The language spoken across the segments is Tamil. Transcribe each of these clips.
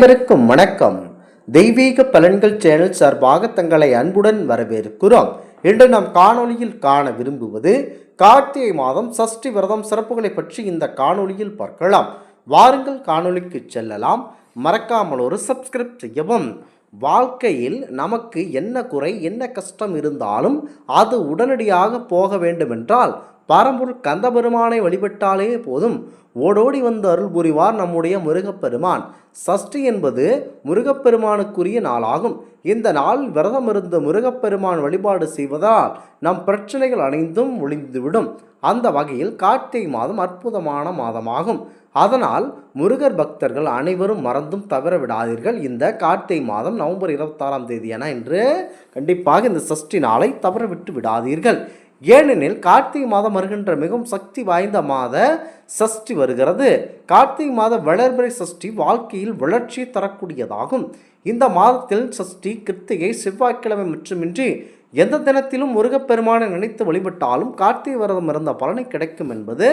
அனைவருக்கும் வணக்கம். தெய்வீக பலன்கள் சேனல் சார்பாக தங்களை அன்புடன் வரவேற்கிறோம். இன்று நாம் காணொளியில் காண விரும்புவது கார்த்திகை மாதம் சஷ்டி விரதம் சிறப்புகளை பற்றி இந்த காணொளியில் பார்க்கலாம். வாருங்கள் காணொளிக்கு செல்லலாம். மறக்காமல் ஒரு சப்ஸ்கிரைப் செய்யவும். வாழ்க்கையில் நமக்கு என்ன குறை என்ன கஷ்டம் இருந்தாலும் அது உடனடியாக போக வேண்டுமென்றால் பரம்பொருள் கந்தபெருமானை வழிபட்டாலே போதும். ஓடோடி வந்து அருள் புரிவார் நம்முடைய முருகப்பெருமான். சஷ்டி என்பது முருகப்பெருமானுக்குரிய நாளாகும். இந்த நாள் விரதம் இருந்து முருகப்பெருமான் வழிபாடு செய்வதால் நம் பிரச்சனைகள் அனைந்தும் ஒளிந்துவிடும் அந்த வகையில் கார்த்திகை மாதம் அற்புதமான மாதமாகும். அதனால் முருகர் பக்தர்கள் அனைவரும் மறந்தும் தவற விடாதீர்கள். இந்த கார்த்திகை மாதம் நவம்பர் இருபத்தாறாம் தேதி என என்று கண்டிப்பாக இந்த சஷ்டி நாளை தவற விட்டு விடாதீர்கள். ஏனெனில் கார்த்திகை மாதம் வருகின்ற மிகவும் சக்தி வாய்ந்த மாத சஷ்டி வருகிறது. கார்த்திகை மாத வளர்பிறை சஷ்டி வாழ்க்கையில் வளர்ச்சி தரக்கூடியதாகும். இந்த மாதத்தில் சஷ்டி கிருத்திகை செவ்வாய்க்கிழமை மட்டுமின்றி எந்த தினத்திலும் முருகப்பெருமானை நினைத்து வழிபட்டாலும் கார்த்திகை விரதம் இருந்த பலனை கிடைக்கும் என்பது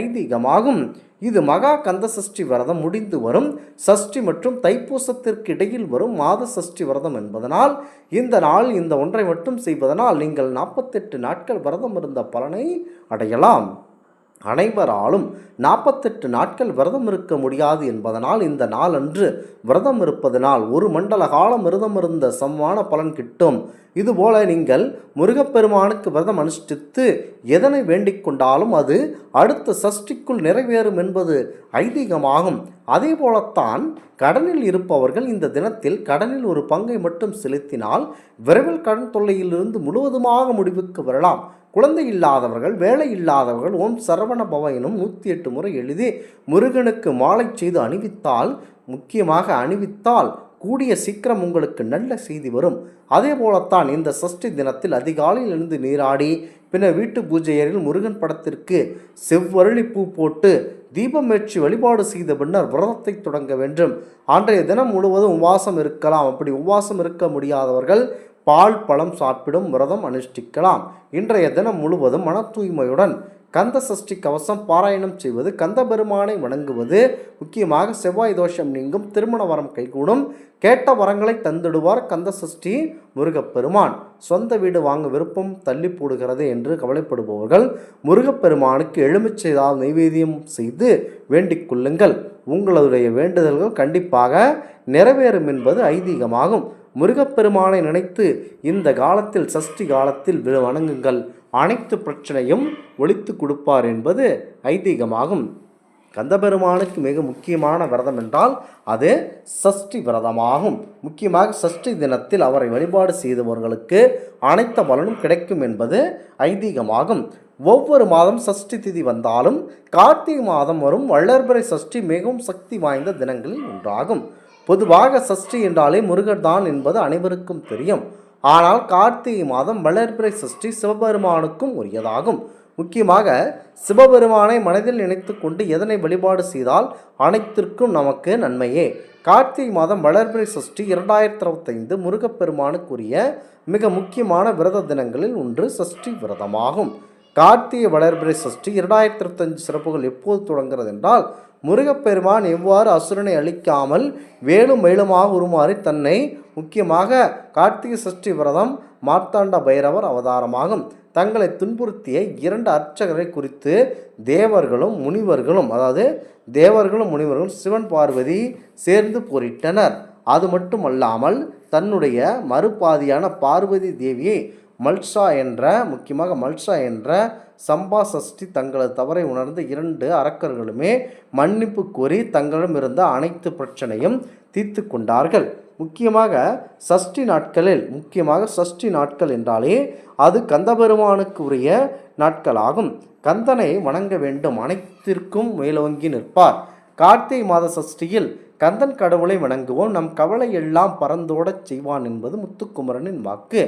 ஐதீகமாகும். இது மகா கந்த சஷ்டி விரதம் முடிந்து வரும். சஷ்டி மற்றும் தைப்பூசத்திற்கு இடையில் வரும் மாத சஷ்டி விரதம் என்பதனால் இந்த நாள் இந்த ஒன்றை மட்டும் செய்வதனால் நீங்கள் நாற்பத்தெட்டு நாட்கள் விரதம் இருந்த பலனை அடையலாம். அனைவராலும் நாற்பத்தெட்டு நாட்கள் விரதம் இருக்க முடியாது என்பதனால் இந்த நாளன்று விரதம் இருப்பதனால் ஒரு மண்டல காலம் விரதம் இருந்த சமமான பலன் கிட்டும். இதுபோல நீங்கள் முருகப்பெருமானுக்கு விரதம் அனுஷ்டித்து எதனை வேண்டிக் கொண்டாலும் அது அடுத்த சஷ்டிக்குள் நிறைவேறும் என்பது ஐதீகமாகும். அதே போலத்தான் கடனில் இருப்பவர்கள் இந்த தினத்தில் கடனில் ஒரு பங்கை மட்டும் செலுத்தினால் விரைவில் கடன் தொல்லையிலிருந்து முழுவதுமாக முடிவுக்கு வரலாம். குழந்தை இல்லாதவர்கள் வேலை இல்லாதவர்கள் ஓம் சரவண பவ எனும் நூற்றி எட்டு முறை எழுதி முருகனுக்கு மாலை செய்து அணிவித்தால் முக்கியமாக அணிவித்தால் கூடிய சீக்கிரம் உங்களுக்கு நல்ல செய்தி வரும். அதே போலத்தான் இந்த சஷ்டி தினத்தில் அதிகாலையில் இருந்து நீராடி பின்னர் வீட்டு பூஜையரில் முருகன் படத்திற்கு செவ்வருளிப்பூ பூ போட்டு தீபம் ஏற்றி வழிபாடு செய்த பின்னர் விரதத்தை தொடங்க வேண்டும். அன்றைய தினம் முழுவதும் உபவாசம் இருக்கலாம். அப்படி உபவாசம் இருக்க முடியாதவர்கள் பால் பழம் சாப்பிடும் விரதம் அனுஷ்டிக்கலாம். இன்றைய தினம் முழுவதும் மன தூய்மையுடன் கந்த சஷ்டி கவசம் பாராயணம் செய்வது கந்த பெருமானை வணங்குவது முக்கியமாக செவ்வாய் தோஷம் நீங்கும் திருமண வரம் கைகூடும் கேட்ட வரங்களை தந்திடுவார் கந்த சஷ்டி முருகப்பெருமான். சொந்த வீடு வாங்க விருப்பம் தள்ளி போடுகிறது என்று கவலைப்படுபவர்கள் முருகப்பெருமானுக்கு எலுமிச்சைதால் நைவேத்தியம் செய்து வேண்டிக் கொள்ளுங்கள். உங்களுடைய வேண்டுதல்கள் கண்டிப்பாக நிறைவேறும் என்பது ஐதீகமாகும். முருகப்பெருமானை நினைத்து இந்த காலத்தில் சஷ்டி காலத்தில் வி- வணங்குங்கள். அனைத்து பிரச்சனையும் ஒழித்து கொடுப்பார் என்பது ஐதீகமாகும். கந்தபெருமானுக்கு மிக முக்கியமான விரதம் என்றால் அது சஷ்டி விரதமாகும். முக்கியமாக சஷ்டி தினத்தில் அவரை வழிபாடு செய்தவர்களுக்கு அனைத்த பலனும் கிடைக்கும் என்பது ஐதீகமாகும். ஒவ்வொரு மாதம் சஷ்டி திதி வந்தாலும் கார்த்திகை மாதம் வரும் வள்ளர்பிறை சஷ்டி மிகவும் சக்தி வாய்ந்த தினங்களில் ஒன்றாகும். பொதுவாக சஷ்டி என்றாலே முருகர் தான் என்பது அனைவருக்கும் தெரியும். ஆனால் கார்த்திகை மாதம் வளர்பிறை சஷ்டி சிவபெருமானுக்கும் உரியதாகும். முக்கியமாக சிவபெருமானை மனதில் நினைத்து கொண்டு எதனை வழிபாடு செய்தால் அனைத்திற்கும் நமக்கு நன்மையே. கார்த்திகை மாதம் வளர்பிறை சஷ்டி இரண்டாயிரத்தி இருபத்தைந்து முருகப்பெருமானுக்குரிய மிக முக்கியமான விரத தினங்களில் ஒன்று சஷ்டி விரதமாகும். கார்த்திகை வளர்பிறை சஷ்டி இரண்டாயிரத்தி இருபத்தஞ்சு சிறப்புகள் எப்போது தொடங்குகிறது என்றால் முருகப்பெருமான் எவ்வாறு அசுரனை அழிக்காமல் வேலும் மேலுமாக உருமாறி தன்னை முக்கியமாக கார்த்திகை சஷ்டி விரதம் மார்த்தாண்ட பைரவர் அவதாரமாகும். தங்களை துன்புறுத்திய இரண்டு அர்ச்சகரை குறித்து தேவர்களும் முனிவர்களும் அதாவது தேவர்களும் முனிவர்களும் சிவன் பார்வதி சேர்ந்து போரிட்டனர். அது மட்டுமல்லாமல் தன்னுடைய மறுபாதியான பார்வதி தேவியை மல்சா என்ற முக்கியமாக மல்சா என்ற சம்பா சஷ்டி தங்களது தவறை உணர்ந்த இரண்டு அரக்கர்களுமே மன்னிப்பு கோரி தங்களிடம் இருந்த அனைத்து பிரச்சனையும் தீர்த்து கொண்டார்கள். முக்கியமாக சஷ்டி நாட்களில் முக்கியமாக சஷ்டி நாட்கள் என்றாலே அது கந்தபெருமானுக்கு உரிய நாட்களாகும். கந்தனை வணங்க வேண்டும் அனைத்திற்கும் மேலோங்கி நிற்பார். கார்த்திகை மாத சஷ்டியில் கந்தன் கடவுளை வணங்குவோம் நம் கவலை எல்லாம் பறந்தோடச் செய்வான் என்பது முத்துக்குமரனின் வாக்கு.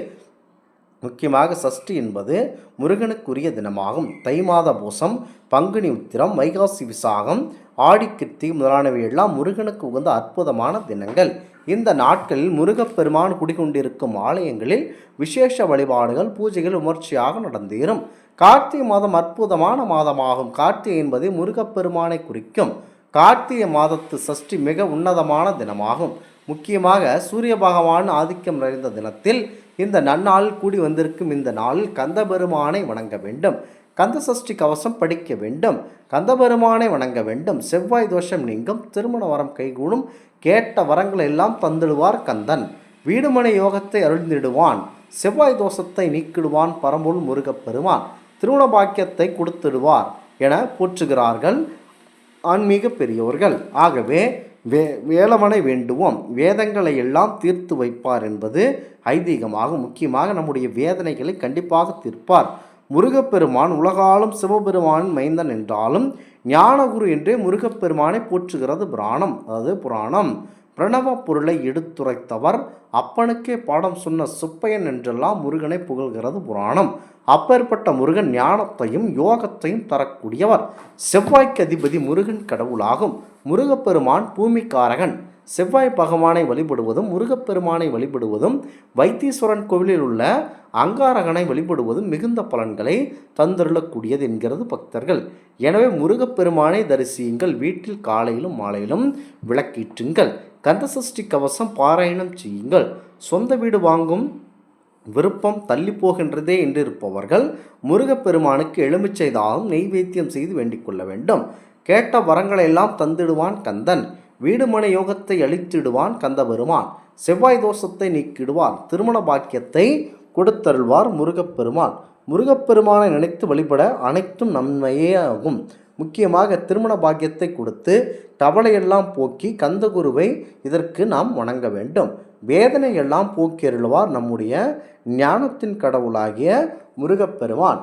முக்கியமாக சஷ்டி என்பது முருகனுக்குரிய தினமாகும். தை மாத பூசம் பங்குனி உத்திரம் வைகாசி விசாகம் ஆடிக்கிருத்தி முதலானவை எல்லாம் முருகனுக்கு உகந்த அற்புதமான தினங்கள். இந்த நாட்களில் முருகப்பெருமான் குடிகொண்டிருக்கும் ஆலயங்களில் விசேஷ வழிபாடுகள் பூஜைகள் விமர்சையாக நடந்தேறும். கார்த்திகை மாதம் அற்புதமான மாதமாகும். கார்த்திகை என்பது முருகப்பெருமானை குறிக்கும். கார்த்திகை மாதத்து சஷ்டி மிக உன்னதமான தினமாகும். முக்கியமாக சூரிய பகவான் ஆதிக்கம் நிறைந்த தினத்தில் இந்த நன்னாளில் கூடி வந்திருக்கும் இந்த நாளில் கந்தபெருமானை வணங்க வேண்டும். கந்த சஷ்டி கவசம் படிக்க வேண்டும். கந்தபெருமானை வணங்க வேண்டும். செவ்வாய் தோஷம் நீங்கும். திருமண வரம் கைகூடும். கேட்ட வரங்களை எல்லாம் தந்திடுவார் கந்தன். வீடுமனை யோகத்தை அருள்ந்திடுவான். செவ்வாய் தோஷத்தை நீக்கிடுவான் பரம்பொருள் முருகப்பெருமான். திருமண பாக்கியத்தை கொடுத்துடுவார் என போற்றுகிறார்கள் ஆன்மீக பெரியோர்கள். ஆகவே வே வேலவனை வேண்டுவோம். வேதங்களை எல்லாம் தீர்த்து வைப்பார் என்பது ஐதீகமாகும் முக்கியமாக நம்முடைய வேதனைகளை கண்டிப்பாக தீர்ப்பார். முருகப்பெருமான் உலகாலும் சிவபெருமானின் மைந்தன் என்றாலும் ஞானகுரு என்றே முருகப்பெருமானை போற்றுகிறது புராணம். அதாவது புராணம். பிரணவ பொருளை எடுத்துரைத்தவர் அப்பனுக்கே பாடம் சொன்ன சுப்பையன் என்றெல்லாம் முருகனை புகழ்கிறது புராணம். அப்பேற்பட்ட முருகன் ஞானத்தையும் யோகத்தையும் தரக்கூடியவர். செவ்வாய்க்கு அதிபதி முருகன் கடவுளாகும். முருகப்பெருமான் பூமிக்காரகன். செவ்வாய் பகவானை வழிபடுவதும் முருகப்பெருமானை வழிபடுவதும் வைத்தீஸ்வரன் கோவிலில் உள்ள அங்காரகனை வழிபடுவதும் மிகுந்த பலன்களை தந்தருளக்கூடியது என்கிறது பக்தர்கள். எனவே முருகப்பெருமானை தரிசியுங்கள். வீட்டில் காலையிலும் மாலையிலும் விளக்கீற்றுங்கள். கந்தசஷ்டி கவசம் பாராயணம் செய்யுங்கள். சொந்த வீடு வாங்கும் விருப்பம் தள்ளி போகின்றதே என்று இருப்பவர்கள் முருகப்பெருமானுக்கு எலுமிச்சை தாகம் நெய்வேத்தியம் செய்து வேண்டிக் கொள்ள வேண்டும். கேட்ட வரங்களை எல்லாம் தந்திடுவான் கந்தன். வீடுமனை யோகத்தை அழித்திடுவான் கந்தபெருமான். செவ்வாய் தோஷத்தை நீக்கிடுவான். திருமண பாக்கியத்தை கொடுத்தருள்வார் முருகப்பெருமான். முருகப்பெருமானை நினைத்து வழிபட அனைத்தும் நன்மையே ஆகும். முக்கியமாக திருமண பாக்கியத்தை கொடுத்து கவலையெல்லாம் போக்கி கந்தகுருவை இதற்கு நாம் வணங்க வேண்டும். வேதனையெல்லாம் போக்கி அருள்வார் நம்முடைய ஞானத்தின் கடவுளாகிய முருகப்பெருமான்.